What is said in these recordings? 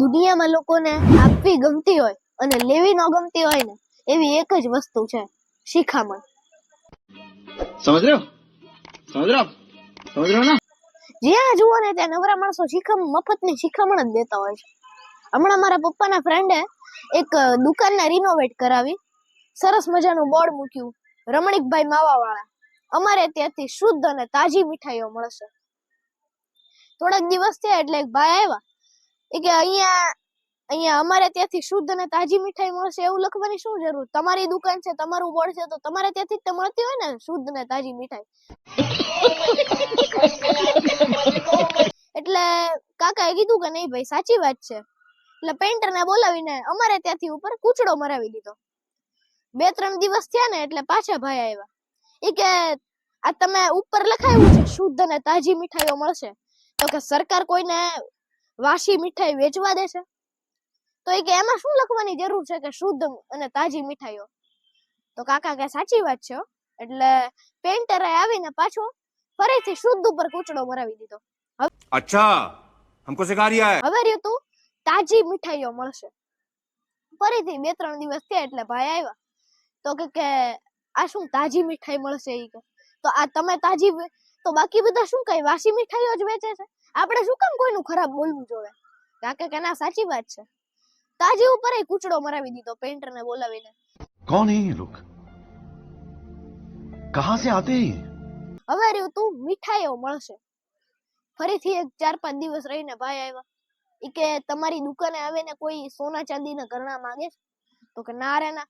દુનિયામાં લોકોને આપવી ગમતી હોય અને લેવી ન ગમતી હોય ને એવી એક જ વસ્તુ છે શિખામણ. સમજ રહ્યો? સમજ જ્યાં જુઓ ને ત્યાં નવરા માણસો શીખમ મફતની શિખામણ જ દેતા હોય છે. હમણાં મારા પપ્પાના ફ્રેન્ડે એક દુકાન દુકાનને રિનોવેટ કરાવી. સરસ મજાનું બોર્ડ મૂક્યું રમણીકભાઈ માવાવાળા. અમારે ત્યાંથી શુદ્ધ અને તાજી મીઠાઈઓ મળશે. થોડાક દિવસ થયા એટલે એક ભાઈ આવ્યા. એ કે અહીંયા અહીંયા અમારે ત્યાંથી શુદ્ધ અને તાજી મીઠાઈ મળશે એવું લખવાની શું જરૂર? તમારી દુકાન છે, તમારું બોર્ડ છે, તો તમારે ત્યાંથી જ મળતી હોય ને? શુદ્ધ અને તાજી મીઠાઈ. એટલે કાકાએ કીધું કે નહીં ભાઈ, સાચી વાત છે. એટલે પેન્ટરને બોલાવીને અમારે ત્યાંથી ઉપર કૂચડો મરાવી દીધો. બે, ત્રણ દિવસ થયા ને એટલે પાછા ભાઈ આવ્યા. એ કે, આ તમે ઉપર લખાયું છે, શુદ્ધ અને તાજી મીઠાઈઓ મળશે. તો કે સરકાર કોઈને વાસી મીઠાઈ વેચવા દે છે? તો એ કે એમાં શું લખવાની જરૂર છે કે શુદ્ધ અને તાજી મીઠાઈઓ? તો કાકા કે સાચી વાત છે એટલે પેન્ટરે આવીને પાછો ફરીથી શુદ્ધ ઉપર કૂચડો મરાવી દીધો. અચ્છા હમકો સિખા રહ્યા હે હવે તું તાજી મીઠાઈઓ મળશે. ફરીથી બે ત્રણ દિવસ થયા એટલે ભાઈ આવ્યા તો કે કે આ શું તાજી મીઠાઈ મળશે એ કે? તો આ તમે તાજી તો બાકી બધા શું કઈ વાસી મીઠાઈઓ જ વેચે છે આપણે શું કામ કોઈનું ખરાબ બોલવું જોવે કાકે કે ના સાચી વાત છે તાજી ઉપર ય કૂચડો મરાવી દીધો પેન્ટરને બોલાવીને कौन है ये लोग कहां से आते हैं ये? હવે રહ્યું તું મીઠાઈઓ મળશે ફરીથી એક ચાર પાંચ દિવસ રહીને ભાઈ આવ્યા ઈ કે તમારી દુકાને આવીને કોઈ સોના ચાંદીના ઘરણા માંગે છે તો કે ના રે ના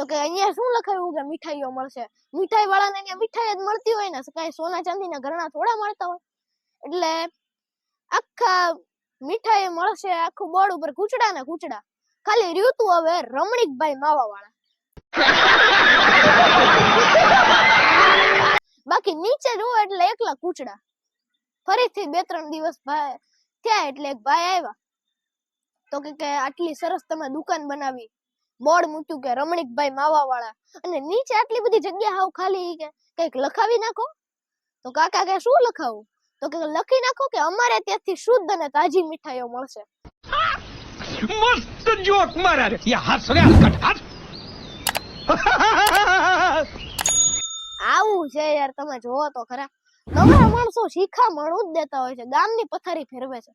તો કે અહીંયા શું લખાયું કે મીઠાઈઓ મળશે. મીઠાઈ વાળાને અહીંયા મીઠાઈ જ મળતી હોય ને કઈ સોના ચાંદીના ઘરણા થોડા મળતા હોય. એટલે આખા મીઠાઈ મળશે, આખું બોર્ડ ઉપર કૂચડા ને કૂચડા. ખાલી રહ્યું તું હવે રમણીકભાઈ માવા વાળા બાકી નીચે જુઓ એટલે એકલા કૂચડા. ફરીથી બે ત્રણ દિવસ ભાઈ થયા એટલે એક ભાઈ આવ્યા. તો કે આટલી સરસ તમે દુકાન બનાવી. મોડ મૂક્યું કે રમણીકભાઈ માવાવાળા. અને નીચે આટલી બધી જગ્યા હાવ ખાલી કે કંઈક લખાવી નાખો? તો કાકા કે શું લખાવું? તો કે લખી નાખો કે અમારે ત્યાંથી શુદ્ધ અને તાજી મીઠાઈઓ મળશે. મસ્ત જોક મારા રે. યા હાસ રે હાસ આવું છે યાર તમે જોવો તો ખરા. તમારા માણસો શીખા મણું જ દેતા હોય છે. ગામની પથારી ફેરવે છે.